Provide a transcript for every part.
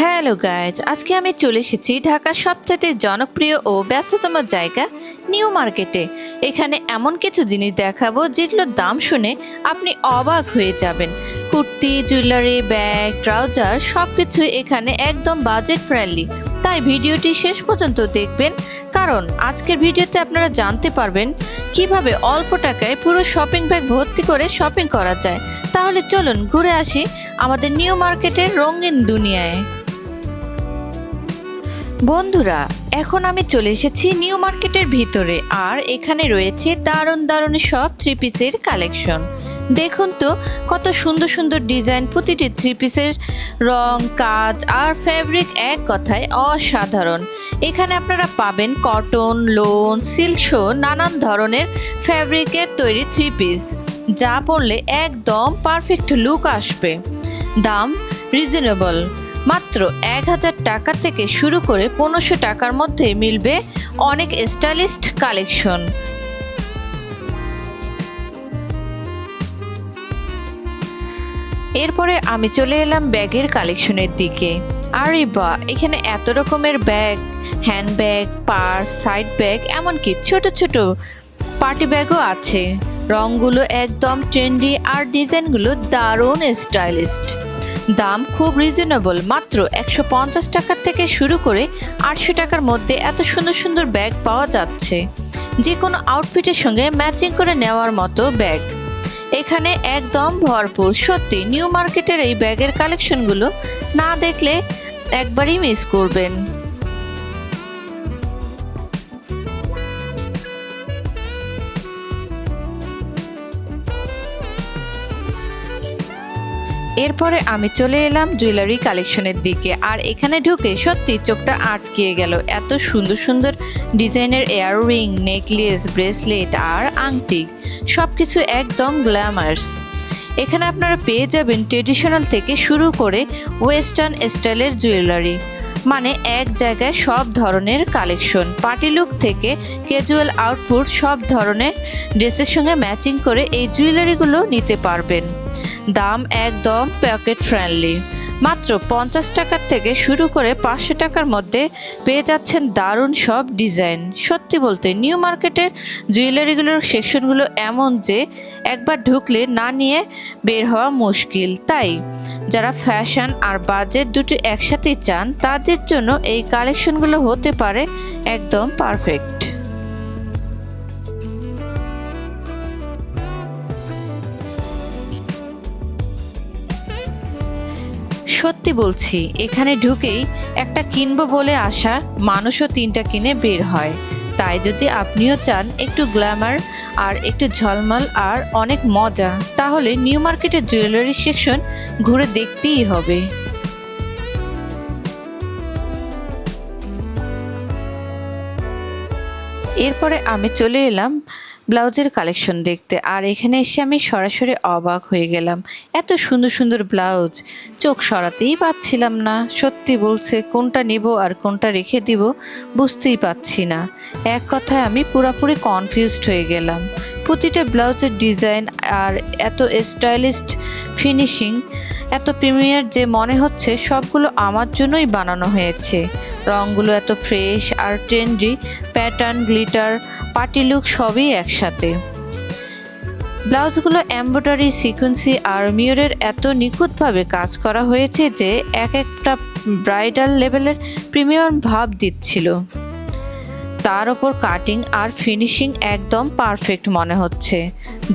Hello guys, আজকে আমি চলে এসেছি ঢাকার সবচেয়ে জনপ্রিয় ও ব্যস্ততম জায়গা নিউ মার্কেটে। এখানে এমন কিছু জিনিস দেখাবো যেগুলোর দাম শুনে আপনি অবাক হয়ে যাবেন। কুর্তি, জুয়েলারি, ব্যাগ, ট্রাউজার সব কিছু এখানে একদম বাজেট ফ্রেন্ডলি তাই ভিডিওটি শেষ পর্যন্ত দেখবেন, কারণ আজকের ভিডিওতে আপনারা জানতে পারবেন কীভাবে অল্প টাকায় পুরো শপিং ব্যাগ ভর্তি করে শপিং করা যায়। তাহলে চলুন ঘুরে আসি আমাদের নিউ মার্কেটের রঙিন দুনিয়ায়। বন্ধুরা, এখন আমি চলে এসেছি নিউ মার্কেটের ভিতরে আর এখানে রয়েছে দারুণ দারুণ সব থ্রি পিসের কালেকশন দেখুন তো, কত সুন্দর সুন্দর ডিজাইন প্রতিটি থ্রি পিসের রং, কাজ আর ফ্যাব্রিক এক কথায় অসাধারণ। এখানে আপনারা পাবেন কটন লোন সিল্ক শো নানান ধরনের ফ্যাব্রিকের তৈরি থ্রি পিস যা পরলে একদম পারফেক্ট লুক আসবে। দাম রিজনেবল মাত্র এক হাজার টাকা থেকে শুরু করে পনেরোশো টাকার মধ্যে মিলবে অনেক স্টাইলিস্ট কালেকশন। এরপরে আমি চলে এলাম ব্যাগের কালেকশনের দিকে। আরে বা, এখানে এত রকমের bag hand bag purse, side bag, এমনকি ছোট ছোট পার্টি ব্যাগও আছে। রঙগুলো একদম ট্রেন্ডি আর ডিজাইনগুলো দারুণ স্টাইলিস্ট। দাম খুব রিজনেবল মাত্র একশো পঞ্চাশ টাকার থেকে শুরু করে আটশো টাকার মধ্যে এত সুন্দর সুন্দর ব্যাগ পাওয়া যাচ্ছে। যে কোনো আউটফিটের সঙ্গে ম্যাচিং করে নেওয়ার মতো ব্যাগ এখানে একদম ভরপুর, সত্যি নিউ মার্কেটের এই ব্যাগের কালেকশনগুলো না দেখলে একবারই মিস করবেন। এরপরে আমি চলে এলাম জুয়েলারি কালেকশনের দিকে। আর এখানে ঢুকে সত্যি চোখটা আটকে গেল। এত সুন্দর সুন্দর ডিজাইনের ইয়াররিং, নেকলেস, ব্রেসলেট আর আংটি সব কিছু একদম গ্ল্যামার্স। এখানে আপনারা পেয়ে যাবেন ট্রেডিশনাল থেকে শুরু করে ওয়েস্টার্ন স্টাইলের জুয়েলারি মানে এক জায়গায় সব ধরনের কালেকশন। পার্টি লুক থেকে ক্যাজুয়াল আউটপুট সব ধরনের ড্রেসের সঙ্গে ম্যাচিং করে এই জুয়েলারিগুলো নিতে পারবেন। দাম একদম প্যাকেট ফ্রেন্ডলি মাত্র পঞ্চাশ টাকার থেকে শুরু করে পাঁচশো টাকার মধ্যে পেয়ে যাচ্ছেন দারুণ সব ডিজাইন। সত্যি বলতে নিউ মার্কেটের জুয়েলারিগুলোর সেকশনগুলো এমন যে একবার ঢুকলে না নিয়ে বের হওয়া মুশকিল। তাই, যারা ফ্যাশন আর বাজেট দুটি একসাথেই চান, তাদের জন্য এই কালেকশনগুলো হতে পারে একদম পারফেক্ট সত্যি বলছি, এখানে ঢুকেই একটা কিনবো বলে আসা মানুষও তিনটা কিনে বের হয়। তাই যদি আপনিও চান একটু গ্ল্যামার আর একটু ঝলমল আর অনেক মজা, তাহলে নিউ মার্কেটের জুয়েলারি সেকশন ঘুরে দেখতেই হবে। এরপরে আমি চলে এলাম ব্লাউজের কালেকশন দেখতে। আর এখানে এসে আমি সরাসরি অবাক হয়ে গেলাম। এত সুন্দর সুন্দর ব্লাউজ। চোখ সরাতেই পাচ্ছিলাম না। সত্যি বলছে, কোনটা নিব আর কোনটা রেখে দিব বুঝতেই পাচ্ছি না। এক কথায় আমি পুরোপুরি কনফিউজড হয়ে গেলাম। প্রতিটা ব্লাউজের ডিজাইন আর এত স্টাইলিস্ট ফিনিশিং, এত প্রিমিয়ার যে মনে হচ্ছে সবগুলো আমার জন্যই বানানো হয়েছে। রঙগুলো এত ফ্রেশ আর trendy, pattern, glitter party look সবই একসাথে। ব্লাউজগুলো এমব্রয়ডারি সিকোয়েন্সি আর মিউরের এত নিখুঁতভাবে কাজ করা হয়েছে যে এক একটা ব্রাইডাল লেভেলের প্রিমিয়াম ভাব দিচ্ছিল। তার ওপর কাটিং আর ফিনিশিং একদম পারফেক্ট মনে হচ্ছে,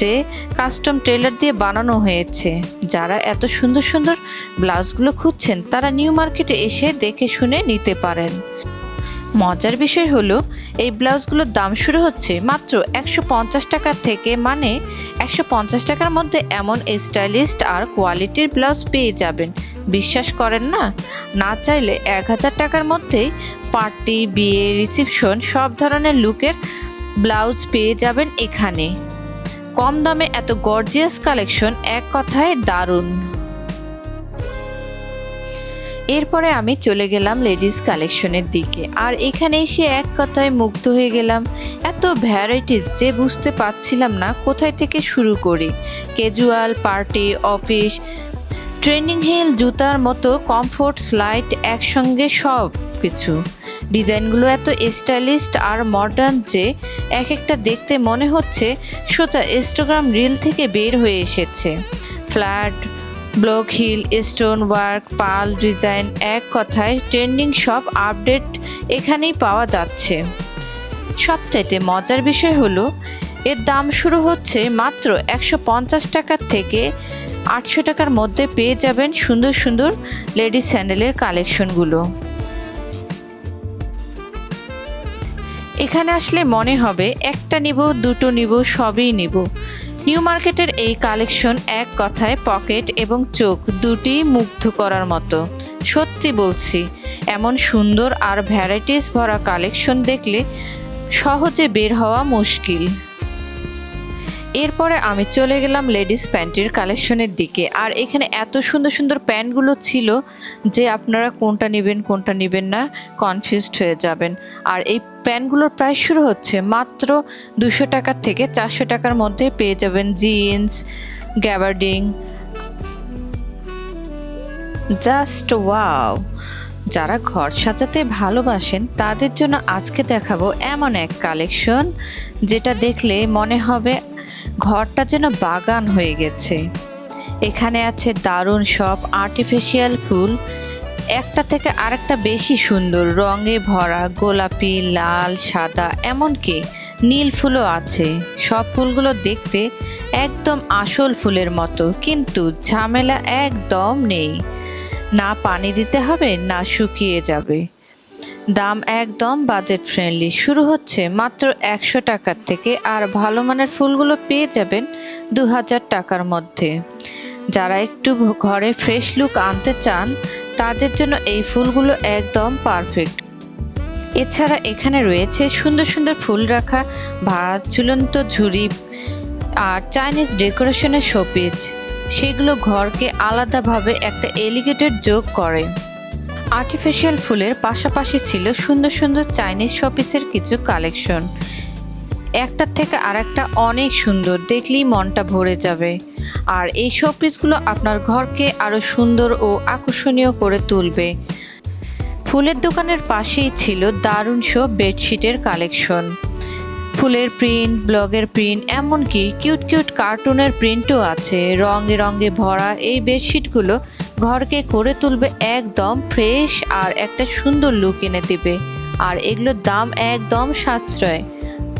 যে কাস্টম টেলার দিয়ে বানানো হয়েছে। যারা এত সুন্দর সুন্দর ব্লাউজগুলো খুঁজছেন, তারা নিউ মার্কেটে এসে দেখে শুনে নিতে পারেন। মজার বিষয় হলো, এই ব্লাউজগুলোর দাম শুরু হচ্ছে মাত্র একশো পঞ্চাশ টাকা থেকে মানে একশো পঞ্চাশ টাকার মধ্যে এমন স্টাইলিস্ট আর কোয়ালিটির ব্লাউজ পেয়ে যাবেন। বিশ্বাস করেন না? না চাইলে এক হাজার টাকার মধ্যেই পার্টি, বিয়ে, রিসিপশন, সব ধরনের লুকের ব্লাউজ পেয়ে যাবেন এখানে। কম দামে এত গর্জিয়াস কালেকশন এক কথায় দারুণ। এরপরে আমি চলে গেলাম লেডিস কালেকশনের দিকে। আর এখানে এসে এক কথায় মুগ্ধ হয়ে গেলাম। এত ভ্যারাইটিস যে বুঝতে পারছিলাম না কোথায় থেকে শুরু করি। Casual party office training heel জুতার মতো কমফোর্ট স্লাইড একসঙ্গে সব কিছু। ডিজাইনগুলো এত স্টাইলিস্ট আর মডার্ন যে এক একটা দেখতে মনে হচ্ছে সোজা ইনস্টাগ্রাম রিল থেকে বের হয়ে এসেছে। Flat block, heel, stone work, পাল ডিজাইন এক কথায় ট্রেন্ডিং সব আপডেট এখানেই পাওয়া যাচ্ছে। সবচাইতে মজার বিষয় হলো, এর দাম শুরু হচ্ছে মাত্র একশো পঞ্চাশ টাকার থেকে আটশো টাকার মধ্যে পেয়ে যাবেন সুন্দর সুন্দর লেডিস স্যান্ডেলের কালেকশনগুলো। এখানে আসলে মনে হবে একটা নিব, দুটো নিব, সবই নিব। নিউ মার্কেটের এই কালেকশন এক কথায় পকেট এবং চোখ দুটি মুগ্ধ করার মতো। সত্যি বলছি, এমন সুন্দর আর ভ্যারাইটিস ভরা কালেকশন দেখলে সহজে বের হওয়া মুশকিল। এরপরে আমি চলে গেলাম লেডিস প্যান্টের কালেকশনের দিকে। আর এখানে এত সুন্দর সুন্দর প্যান্টগুলো ছিল যে আপনারা কোনটা নেবেন কোনটা নেবেন না কনফিউজড হয়ে যাবেন। আর এই প্যান্টগুলোর প্রাইস শুরু হচ্ছে মাত্র দুশো টাকার থেকে চারশো টাকার মধ্যে পেয়ে যাবেন জিন্স গ্যাবার্ডিং জাস্ট ওয়াও যারা ঘর সাজাতে ভালোবাসেন, তাদের জন্য আজকে দেখাবো এমন এক কালেকশন যেটা দেখলে মনে হবে ঘরটা যেন বাগান হয়ে গেছে। এখানে আছে দারুণ সব আর্টিফিশিয়াল ফুল। একটা থেকে আরেকটা বেশি সুন্দর, রঙে ভরা, গোলাপি, লাল, সাদা, এমনকি নীল ফুলও আছে। সব ফুলগুলো দেখতে একদম আসল ফুলের মতো, কিন্তু ঝামেলা একদম নেই। না পানি দিতে হবে, না শুকিয়ে যাবে। দাম একদম বাজেট ফ্রেন্ডলি শুরু হচ্ছে মাত্র একশো টাকার থেকে আর ভালো মানের ফুলগুলো পেয়ে যাবেন দু হাজার টাকার মধ্যে। যারা একটু ঘরে ফ্রেশ লুক আনতে চান, তাদের জন্য এই ফুলগুলো একদম পারফেক্ট এছাড়া এখানে রয়েছে সুন্দর সুন্দর ফুল রাখা বা ঝুলন্ত ঝুড়ি আর চাইনিজ ডেকোরেশনের শোপিস সেগুলো ঘরকে আলাদাভাবে একটা এলিগেটেড যোগ করে। আর্টিফিশিয়াল ফুলের পাশাপাশি ছিল সুন্দর সুন্দর চাইনিজ শপিসের কিছু কালেকশন একটার থেকে আরেকটা অনেক সুন্দর, দেখলেই মনটা ভরে যাবে। আর এই শপিসগুলো আপনার ঘরকে আরও সুন্দর ও আকর্ষণীয় করে তুলবে। ফুলের দোকানের পাশেই ছিল দারুণ শো বেডশিটের কালেকশন ফুলের প্রিন্ট ব্লগের প্রিন্ট এমনকি কিউট কিউট কার্টুনের প্রিন্টও আছে। রঙে রঙে ভরা এই বেডশিটগুলো ঘরকে করে তুলবে একদম ফ্রেশ আর একটা সুন্দর লুক এনে দেবে। আর এগুলোর দাম একদম সাশ্রয়।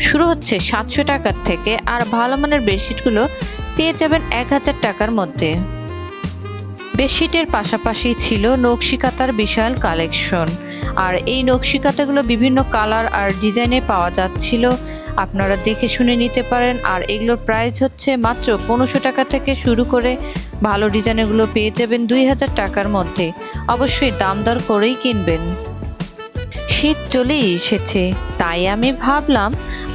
শুরু হচ্ছে সাতশো টাকার থেকে আর ভালো মানের বেডশিটগুলো পেয়ে যাবেন এক হাজার টাকার মধ্যে। বেডশিটের পাশাপাশি ছিল নকশিকাতার বিশাল কালেকশন। আর এই নকশিকাতাগুলো বিভিন্ন কালার আর ডিজাইনে পাওয়া যাচ্ছিল। আপনারা দেখে শুনে নিতে পারেন। আর এগুলোর প্রাইস হচ্ছে মাত্র পনেরোশো টাকা থেকে শুরু করে ভালো ডিজাইনগুলো পেয়ে যাবেন দুই হাজার টাকার মধ্যে। অবশ্যই দাম দর করেই কিনবেন। শীত চলেই এসেছে, তাই আমি ভাবলাম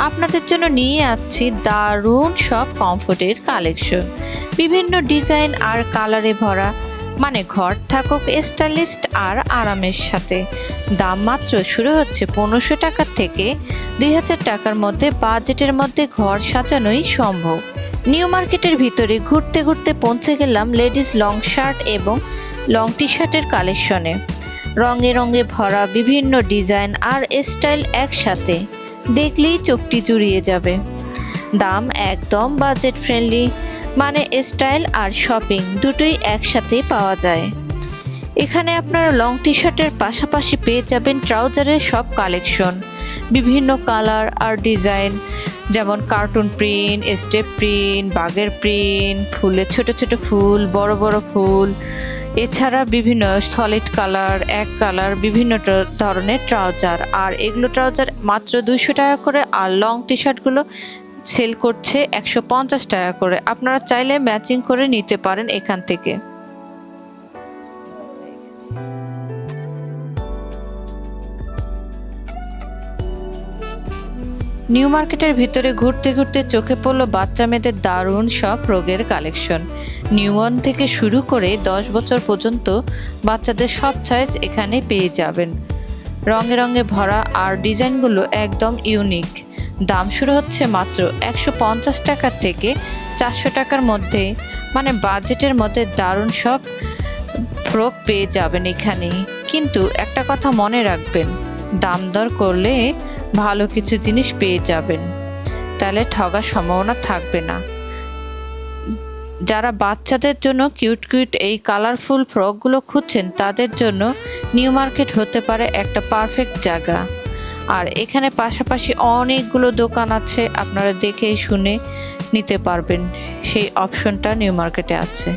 আপনাদের জন্য নিয়ে আসছি দারুণ সব কমফোর্টের কালেকশন। বিভিন্ন ডিজাইন আর কালারে ভরা মানে ঘর থাকুক স্টাইলিস্ট আর আরামের সাথে। দাম মাত্র শুরু হচ্ছে পনেরোশো টাকার থেকে দুই হাজার টাকার মধ্যে বাজেটের মধ্যে ঘর সাজানোই সম্ভব। নিউ মার্কেটের ভিতরে ঘুরতে ঘুরতে পৌঁছে গেলাম লেডিস লং শার্ট এবং লং টি শার্টের কালেকশনে। রঙে রঙে ভরা বিভিন্ন ডিজাইন আর স্টাইল একসাথে। দেখলেই চোখটি জুড়িয়ে যাবে। দাম একদম বাজেট ফ্রেন্ডলি। মানে স্টাইল আর শপিং দুটোই একসাথে পাওয়া যায়। এখানে আপনারা লং টি শার্টের পাশাপাশি পেয়ে যাবেন ট্রাউজারের সব কালেকশন। বিভিন্ন কালার আর ডিজাইন, যেমন কার্টুন প্রিন্ট, স্টেপ প্রিন্ট বাগের প্রিন্ট ফুলের ছোট ছোট ফুল, বড় বড় ফুল। এছাড়া বিভিন্ন সলিড কালার, এক কালার, বিভিন্ন ধরনের ট্রাউজার। আর এগুলো ট্রাউজার মাত্র দুইশো টাকা করে আর লং টি শার্টগুলো সেল করছে একশো পঞ্চাশ টাকা করে। আপনারা চাইলে ম্যাচিং করে নিতে পারেন এখান থেকে। নিউ মার্কেটের ভিতরে ঘুরতে ঘুরতে চোখে পড়ল বাচ্চা মেয়েদের দারুণ সব রোগের কালেকশন। নিউমন থেকে শুরু করে দশ বছর পর্যন্ত বাচ্চাদের সব সাইজ এখানে পেয়ে যাবেন। রঙে রঙে ভরা আর ডিজাইনগুলো একদম ইউনিক দাম শুরু হচ্ছে মাত্র একশো পঞ্চাশ টাকা থেকে চারশো টাকার মধ্যে। মানে বাজেটের মধ্যে দারুণ সব ফ্রক পেয়ে যাবেন এখানে। কিন্তু একটা কথা মনে রাখবেন, দাম দর করলে ভালো কিছু জিনিস পেয়ে যাবেন। তাহলে ঠগার সম্ভাবনা থাকবে না। যারা বাচ্চাদের জন্য কিউট কিউট এই কালারফুল ফ্রকগুলো খুঁজছেন, তাদের জন্য নিউ মার্কেট হতে পারে একটা পারফেক্ট জায়গা। আর এখানে পাশাপাশি অনেকগুলো দোকান আছে, আপনারা দেখে শুনে নিতে পারবেন। সেই অপশনটা নিউ মার্কেটে আছে।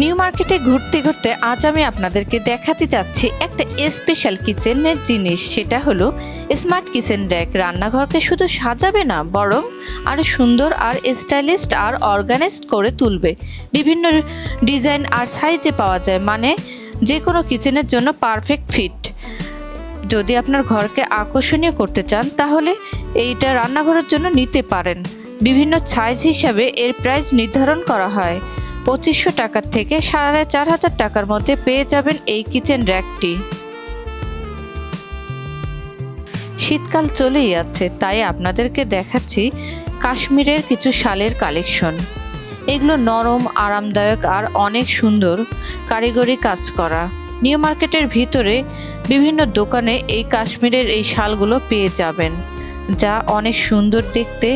নিউ মার্কেটে ঘুরতে ঘুরতে আজ আমি আপনাদেরকে দেখাতে যাচ্ছি একটা স্পেশাল কিচেনের জিনিস। সেটা হলো স্মার্ট কিচেন র্যাক রান্নাঘরকে শুধু সাজাবে না, বরং আর সুন্দর আর স্টাইলিস্ট আর অর্গানাইজড করে তুলবে। বিভিন্ন ডিজাইন আর সাইজে পাওয়া যায়। মানে যে কোনো কিচেনের জন্য পারফেক্ট ফিট যদি আপনার ঘরকে আকর্ষণীয় করতে চান, তাহলে এইটা রান্নাঘরের জন্য নিতে পারেন। বিভিন্ন সাইজ হিসাবে এর প্রাইস নির্ধারণ করা হয়। পঁচিশশো টাকার থেকে সাড়ে চার হাজার টাকার মধ্যে পেয়ে যাবেন এই কিচেন র্যাকটি শীতকাল চলেই যাচ্ছে, তাই আপনাদেরকে দেখাচ্ছি কাশ্মীরের কিছু শালের কালেকশন এগুলো নরম, আরামদায়ক আর অনেক সুন্দর কারিগরি কাজ করা। নিউ মার্কেটের ভিতরে বিভিন্ন দোকানে এই কাশ্মীরের এই শালগুলো পেয়ে যাবেন, যা অনেক সুন্দর দেখতে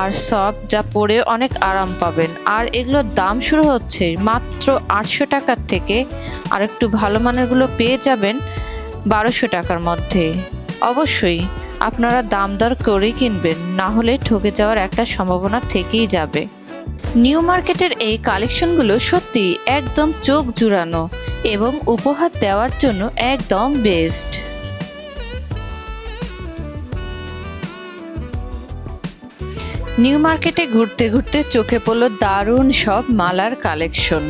আর সব যা পরে অনেক আরাম পাবেন। আর এগুলোর দাম শুরু হচ্ছে মাত্র আটশো টাকার থেকে, আর একটু ভালো মানেরগুলো পেয়ে যাবেন বারোশো টাকার মধ্যে। অবশ্যই আপনারা দাম দর করেই কিনবেন, না হলে ঠকে যাওয়ার একটা সম্ভাবনা থেকেই যাবে। নিউ মার্কেটের এই কালেকশনগুলো সত্যি একদম চোখ জুড়ানো। এবং উপহার দেওয়ার জন্য একদম বেস্ট। নিউ মার্কেটে ঘুরতে ঘুরতে চোখে পড়ল দারুণ সব মালার কালেকশন।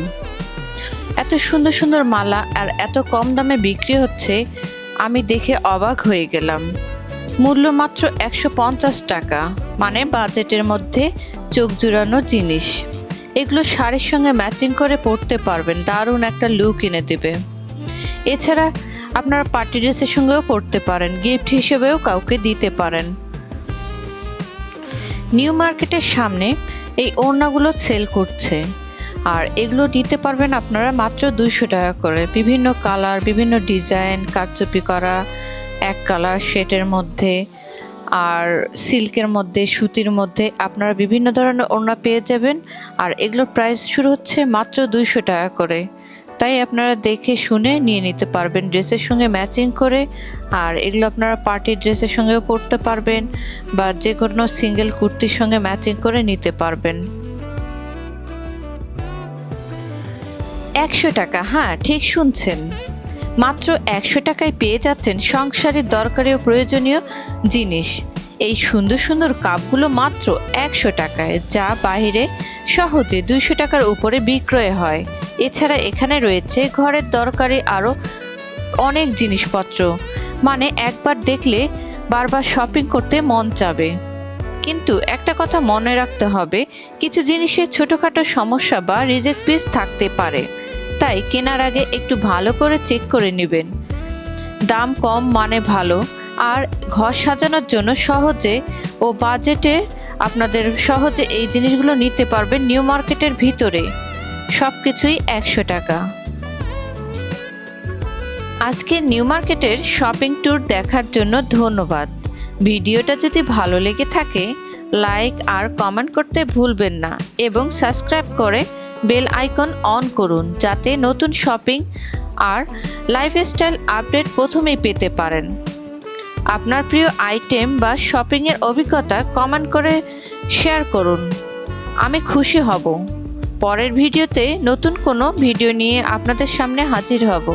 এত সুন্দর সুন্দর মালা আর এত কম দামে বিক্রি হচ্ছে, আমি দেখে অবাক হয়ে গেলাম। মূল্য মাত্র একশো পঞ্চাশ টাকা মানে বাজেটের মধ্যে চোখ জুড়ানো জিনিস। এগুলো শাড়ির সঙ্গে ম্যাচিং করে পরতে পারবেন, দারুণ একটা লুক এনে দেবে। এছাড়া আপনারা পার্টি ড্রেসের সঙ্গেও পরতে পারেন গিফট হিসেবেও কাউকে দিতে পারেন। নিউ মার্কেটের সামনে এই ওড়নাগুলো সেল করছে, আর এগুলো নিতে পারবেন আপনারা মাত্র দুইশো টাকা করে। বিভিন্ন কালার, বিভিন্ন ডিজাইন, কারচুপি করা, এক কালার শেটের মধ্যে আর সিল্কের মধ্যে, সুতির মধ্যে আপনারা বিভিন্ন ধরনের ওড়না পেয়ে যাবেন। আর এগুলোর প্রাইস শুরু হচ্ছে মাত্র দুইশো টাকা করে। তাই আপনারা দেখে শুনে নিয়ে নিতে পারবেন, ড্রেসের সঙ্গে ম্যাচিং করে। আর এগুলো আপনারা পার্টির ড্রেসের সঙ্গেও পরতে পারবেন বা যে কোনো সিঙ্গেল কুর্তির সঙ্গে ম্যাচিং করে নিতে পারবেন। একশো টাকা হ্যাঁ ঠিক শুনছেন। মাত্র একশো টাকায় পেয়ে যাচ্ছেন সংসারের দরকারি ও প্রয়োজনীয় জিনিস। এই সুন্দর সুন্দর কাপগুলো মাত্র একশো টাকায়, যা বাইরে সহজে দুইশো টাকার উপরে বিক্রয় হয়। এছাড়া এখানে রয়েছে ঘরের দরকারি আরও অনেক জিনিসপত্র। মানে একবার দেখলে বারবার শপিং করতে মন চাবে। কিন্তু একটা কথা মনে রাখতে হবে, কিছু জিনিসের ছোটোখাটো সমস্যা বা রিজেক্ট পিস থাকতে পারে। তাই কেনার আগে একটু ভালো করে চেক করে নেবেন। দাম কম মানে ভালো, আর ঘর সাজানোর জন্য সহজে ও বাজেটে আপনাদের সহজে এই জিনিসগুলো নিতে পারবেন নিউ মার্কেটের ভিতরে। সব কিছুই একশো টাকা। আজকে নিউ মার্কেটের শপিং ট্যুর দেখার জন্য ধন্যবাদ। ভিডিওটা যদি ভালো লেগে থাকে, লাইক আর কমেন্ট করতে ভুলবেন না এবং সাবস্ক্রাইব করে বেল আইকন অন করুন যাতে নতুন শপিং আর লাইফস্টাইল আপডেট প্রথমেই পেতে পারেন। আপনার প্রিয় আইটেম বা শপিংয়ের অভিজ্ঞতা কমেন্ট করে শেয়ার করুন। আমি খুশি হব। পরের ভিডিওতে নতুন কোনো ভিডিও নিয়ে আপনাদের সামনে হাজির হব।